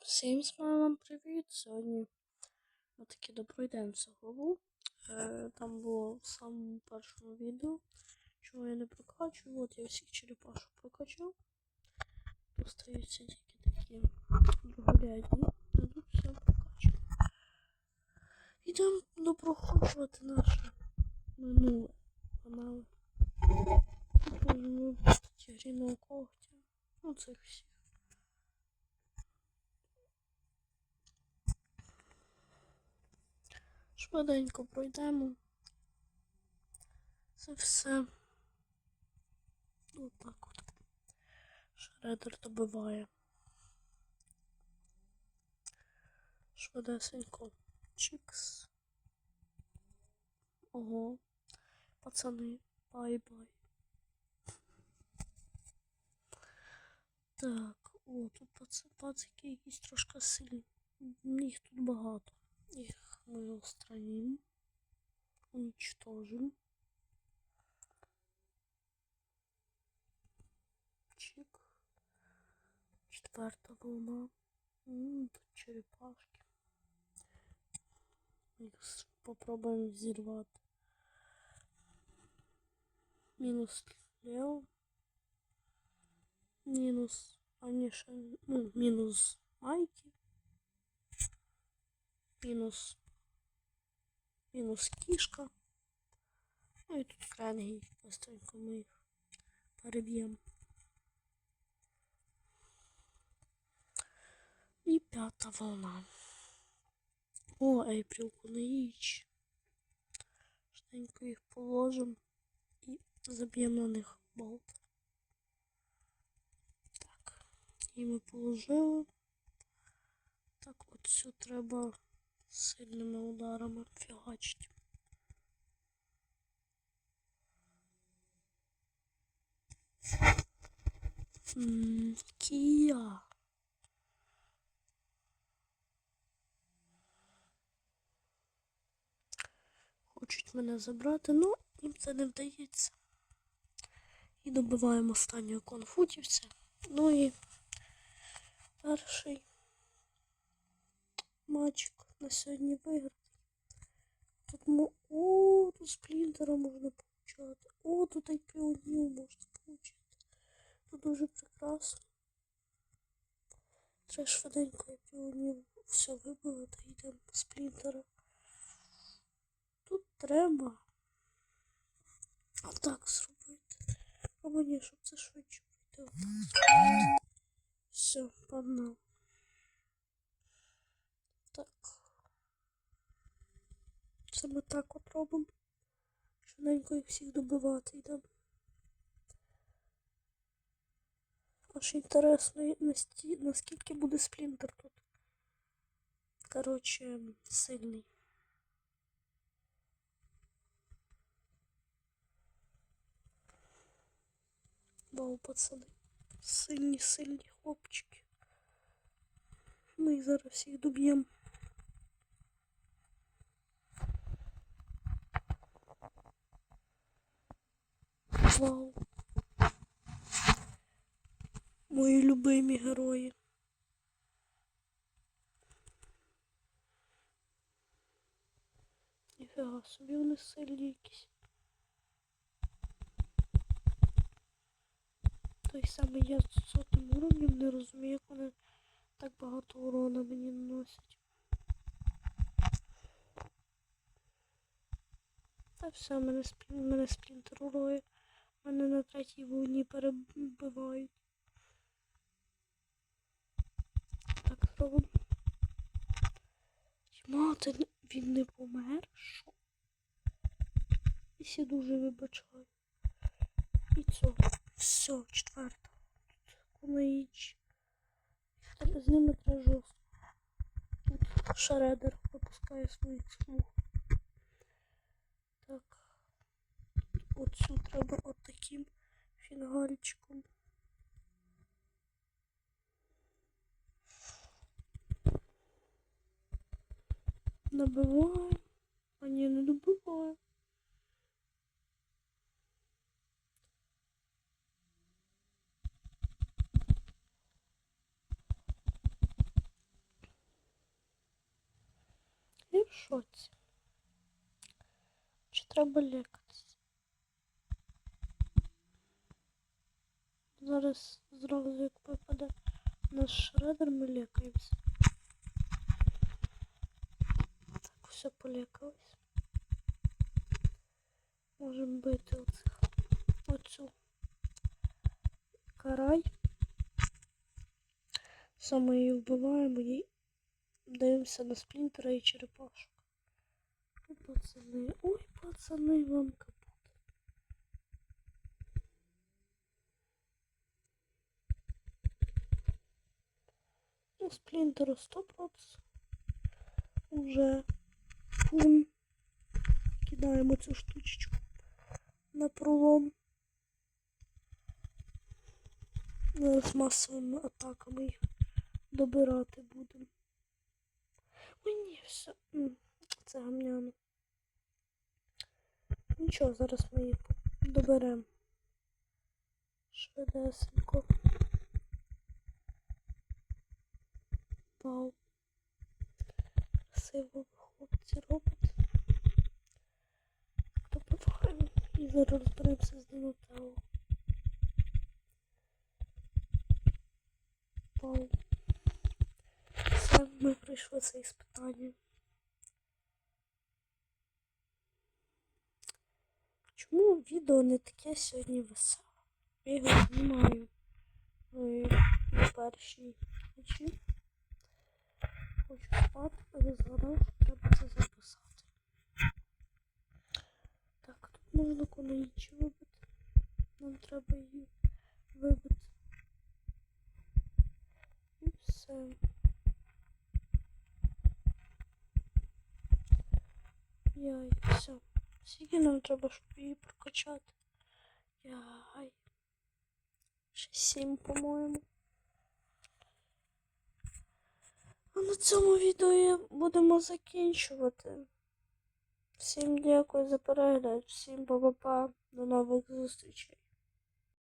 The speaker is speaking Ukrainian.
Всім, всім вам привіт. Сьогодні ми таки допройдемося голову. Е, там було в самому першому відео, чого я не прокачую. От я всіх черепашок прокачав. Остаються тільки такі другорядні. А тут все прокачано. Ідемо допроходжувати наше минуле канали. Тут бачити гріного когтя. Ну цих всіх. Швиденько пройдемо. Це все. Отак от. Шредер добиває. Швидесенько. Чікс. Ого. Пацани, бай-бай. Так, о, тут пац... пацики якісь трошки сильні. Їх тут багато. Их мы устраним, уничтожим. Чик. Четвертая волна. М, тут черепашки. Их попробуем взорвать. Минус Лео. Минус Аниша. Ну, минус Майки. Мінус. Мінус кішка. Ну і тут кренги. Быстренько ми їх переб'ємо. І п'ята волна. О, Ейпріл Кунаїч. Швиденько їх положимо і заб'ємо на них болт. Так. І ми положили. Так, от все треба сильними ударами фігачить. Кія. Хочуть мене забрати, ну їм це не вдається. І добиваємо останнього конфутівця. Ну і перший матчик на сьогодні виграти. Тут мо... О, тут сплінтера можна получати. О, тут і піонів можна получити. Тут дуже прекрасно. Треба швиденько і піонів все вибивати, йдемо сплінтера. Тут треба отак зробити. Або ні, щоб це швидше пройти. Все, погнали. Так. Це ми так от робимо. Швиденько їх всіх добивати йдемо. Аж інтересно, наскільки буде сплінтер тут. Коротше, сильний. Вау, пацани. Сильні, сильні хлопчики. Ми їх зараз всіх доб'ємо. Вау. Мої любимі герої. Ніфіга собі вони сильні якісь. Той самий я з сотим уровнем не розумію, як вони так багато урона мені наносять. Та все, мене, сплін... мене сплінтер урує. Мене на третій волні перебивають. Так зробимо. Мати, він не помер? Що? І всі дуже вибачаю. І це. Все, четверта. Кунаїч. З ними треба жорстко. Тут шредер випускає своїх слух. оцю треба отаким фінгалічком. набиваю, А ні, не добиваю. Я в шоці. Чи треба лякатися? Зараз зразу як випаде наш шредер, ми лікаємося. Так, все полікались. Можемо бити оцих, оцю карай. Саме її вбиваємо і дивимося на сплінтера і черепашок. Ой, пацани, ой, пацани, вам капут. Ну, сплінтеру 100%. Уже пум. Кидаємо цю штучку на пролом. Зараз масовими атаками їх добирати будемо. Ой, ні, все. Це гамняно. Нічого, зараз ми їх доберемо. Швидесенько. Вау. Красиво хлопці роблять. Так, добиваємо. І зараз розберемося з Донателло. Вау. Все, ми пройшли це іспитання. Чому відео не таке сьогодні веселе? Я його знімаю і на першій ночі. Хочу спати, але згадав, треба це записати. Так, тут можна конаїчі вибити. Нам треба її вибити. І все. Яй, все. Скільки нам треба, щоб її прокачати? Яй. Ще сім, по-моєму. А на цьому відео будемо закінчувати. Всім дякую за перегляд, всім па-па-па, до нових зустрічей.